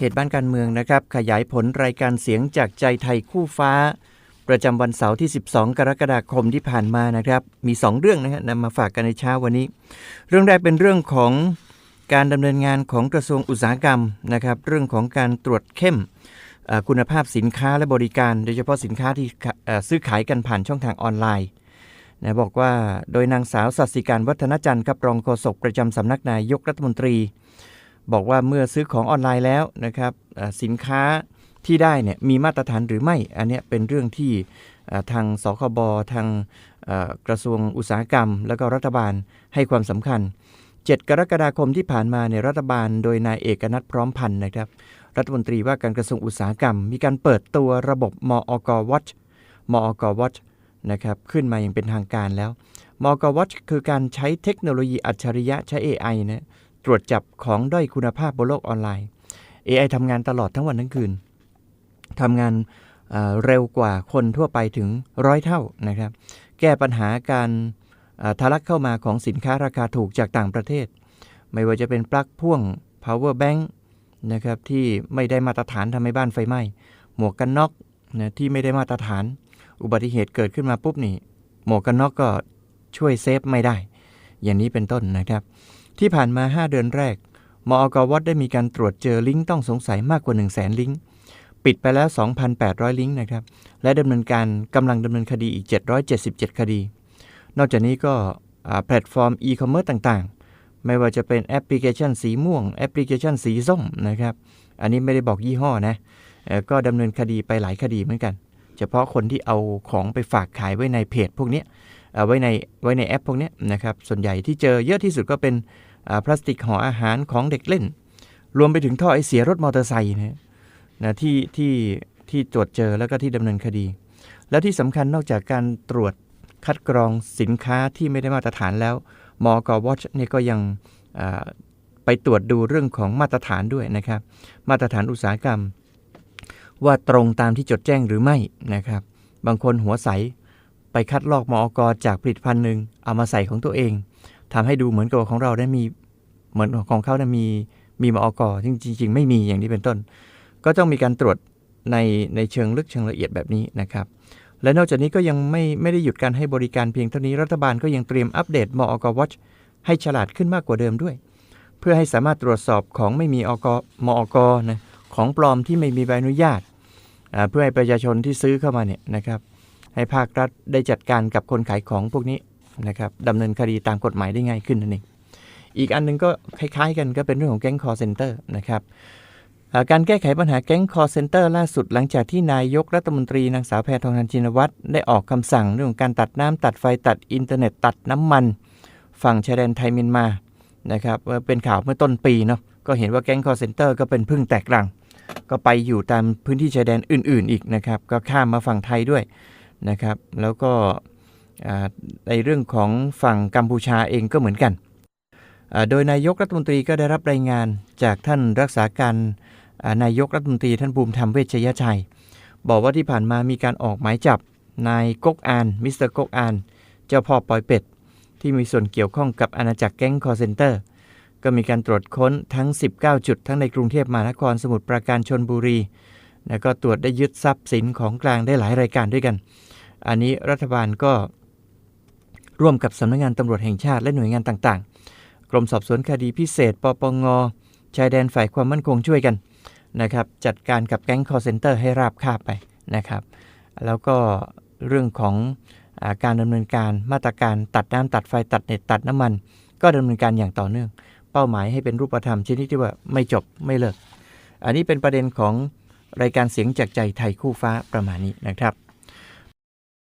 เหตุบ้านการเมืองนะครับ ขยายผลรายการเสียงจากใจไทยคู่ฟ้า ประจำวันเสาร์ที่ 12 กรกฎาคมที่ผ่านมานะครับ มี 2 เรื่องนะฮะนำมาฝากกันในเช้าวันนี้ เรื่องแรกเป็นเรื่องของการดำเนินงานของกระทรวงอุตสาหกรรมนะครับ เรื่องของการตรวจเข้มคุณภาพสินค้าและบริการ โดยเฉพาะสินค้าที่ซื้อขายกันผ่านช่องทางออนไลน์นะบอกว่าโดยนางสาวสัสิการวัฒนจันทร์ครับรองโฆษกประจำสำนักนายยกรัฐมนตรี บอกว่าเมื่อซื้อของออนไลน์แล้วนะครับสินค้าที่ได้เนี่ยมีมาตรฐานหรือไม่ อันนี้เป็นเรื่องที่ทางสคบทางกระทรวงอุตสาหกรรม แล้วก็รัฐบาลให้ความสำคัญ 7 กรกฎาคมที่ผ่านมาเนี่ยรัฐบาลโดยนายเอกนัทพร้อมพันธ์นะครับ รัฐมนตรีว่าการกระทรวงอุตสาหกรรม มีการเปิดตัวระบบมอกวัชมอกวัชนะครับขึ้นมาอย่างเป็นทางการแล้วมอกวัชคือการใช้เทคโนโลยีอัจฉริยะใช้ AI นะ ตรวจจับของด้อยคุณภาพบนโลกออนไลน์ AI ทำงานตลอดทั้งวันทั้งคืนทำงานเอ่อเร็วกว่าคนทั่วไปถึงร้อยเท่านะครับ แก้ปัญหาการทะลักเข้ามาของสินค้าราคาถูกจากต่างประเทศ ไม่ว่าจะเป็นปลั๊กพ่วง power bank นะครับที่ไม่ได้มาตรฐานทำให้บ้านไฟไหม้ หมวกกันน็อกนะที่ไม่ได้มาตรฐาน อุบัติเหตุเกิดขึ้นมาปุ๊บนี่ หมวกกันน็อกก็ช่วยเซฟไม่ได้ อย่างนี้เป็นต้นนะครับ ที่ผ่านมา 5 เดือนแรก มอกวัดได้มีการตรวจเจอลิงก์ต้องสงสัยมากกว่า 1 0 0 0 0แสนลิงก์ปิดไปแล้ว 2,800 ลิงก์นะครับ และดำเนินการกำลังดำเนินคดีอีก 777 คดี นอกจากนี้ก็แพลตฟอร์มอีคอมเมิร์ซต่างๆ ไม่ว่าจะเป็นแอปพลิเคชันสีม่วง แอปพลิเคชันสีส้มนะครับ อันนี้ไม่ได้บอกยี่ห้อนะ ก็ดำเนินคดีไปหลายคดีเหมือนกัน เฉพาะคนที่เอาของไปฝากขายไว้ในเพจพวกนี้ ไว้ในไว้ในแอปพวกนี้นะครับส่วนใหญ่ที่เจอเยอะที่สุดก็เป็นพลาสติกห่ออาหารของเด็กเล่น รวมไปถึงท่อไอเสียรถมอเตอร์ไซค์นะนะที่ที่ที่ตรวจเจอแล้วก็ที่ดำเนินคดี และที่สำคัญนอกจากการตรวจคัดกรองสินค้าที่ไม่ได้มาตรฐานแล้วมอกวอชเนี่ยก็ยังไปตรวจดูเรื่องของมาตรฐานด้วยนะครับ มาตรฐานอุตสาหกรรม ว่าตรงตามที่จดแจ้งหรือไม่นะครับ บางคนหัวใส ไปคัดลอกมอกจากผลิตภัณฑ์หนึ่งเอามาใส่ของตัวเองทำให้ดูเหมือนกับของเราได้มีเหมือนของเขาได้มีมีมอกจริงจริงๆไม่มีอย่างนี้เป็นต้น ก็ต้องมีการตรวจในในเชิงลึกเชิงละเอียดแบบนี้นะครับ และนอกจากนี้ก็ยังไม่ไม่ได้หยุดการให้บริการเพียงเท่านี้รัฐบาลก็ยังเตรียมอัปเดตมอกวอชให้ฉลาดขึ้นมากกว่าเดิมด้วย เพื่อให้สามารถตรวจสอบของไม่มีอกมอกนะของปลอมที่ไม่มีใบอนุญาตเพื่อให้ประชาชนที่ซื้อเข้ามาเนี่ยนะครับ ให้ภาครัฐได้จัดการกับคนขายของพวกนี้นะครับดำเนินคดีตามกฎหมายได้ง่ายขึ้นนั่นเองอีกอันหนึงก็คล้ายๆ กันก็เป็นเรื่องของแก๊งคอร์เซนเตอร์นะครับการแก้ไขปัญหาแก๊งคอร์เซนเตอร์ล่าสุดหลังจากที่นายกรัฐมนตรีนางสาวแพทองทานชินวัตรได้ออกคำสั่งเรื่องของการตัดน้ำตัดไฟตัดอินเทอร์เน็ตตัดน้ำมัน ฝั่งชายแดนไทยเมียนมานะครับเป็นข่าวเมื่อต้นปีเนาะก็เห็นว่าแก๊งคอร์เซนเตอร์ก็เป็นพึ่งแตกรัง ก็ไปอยู่ตามพื้นที่ชายแดนอื่น ๆ อีกนะครับก็ข้ามมาฝั่งไทยด้วย นะครับ แล้วก็ในเรื่องของฝั่งกัมพูชาเองก็เหมือนกัน โดยนายกรัฐมนตรีก็ได้รับรายงานจากท่านรักษาการนายกรัฐมนตรีท่านภูมิธรรมเวชยชัย บอกว่าที่ผ่านมามีการออกหมายจับนายก๊กอานมิสเตอร์ก๊กอาน เจ้าพ่อปอยเป็ด ที่มีส่วนเกี่ยวข้องกับอาณาจักรแก๊งคอร์เซนเตอร์ ก็มีการตรวจค้นทั้ง 19 จุดทั้งในกรุงเทพมหานครสมุทรปราการชนบุรี แล้วก็ตรวจได้ยึดทรัพย์สินของกลางได้หลายรายการด้วยกัน อันนี้รัฐบาลก็ร่วมกับสำนักงานตำรวจแห่งชาติและหน่วยงานต่างๆ กรมสอบสวนคดีพิเศษ ปปง ชายแดนฝ่ายความมั่นคงช่วยกันนะครับ จัดการกับแก๊งคอร์เซนเตอร์ให้ราบคาบไปนะครับ แล้วก็เรื่องของอาการดำเนินการมาตรการตัดน้ำตัดไฟตัดเน็ตตัดน้ำมัน ก็ดำเนินการอย่างต่อเนื่อง เป้าหมายให้เป็นรูปธรรมชนิดที่ว่าไม่จบไม่เลิก อันนี้เป็นประเด็นของ รายการเสียงจากใจไทยคู่ฟ้าประมาณนี้นะครับ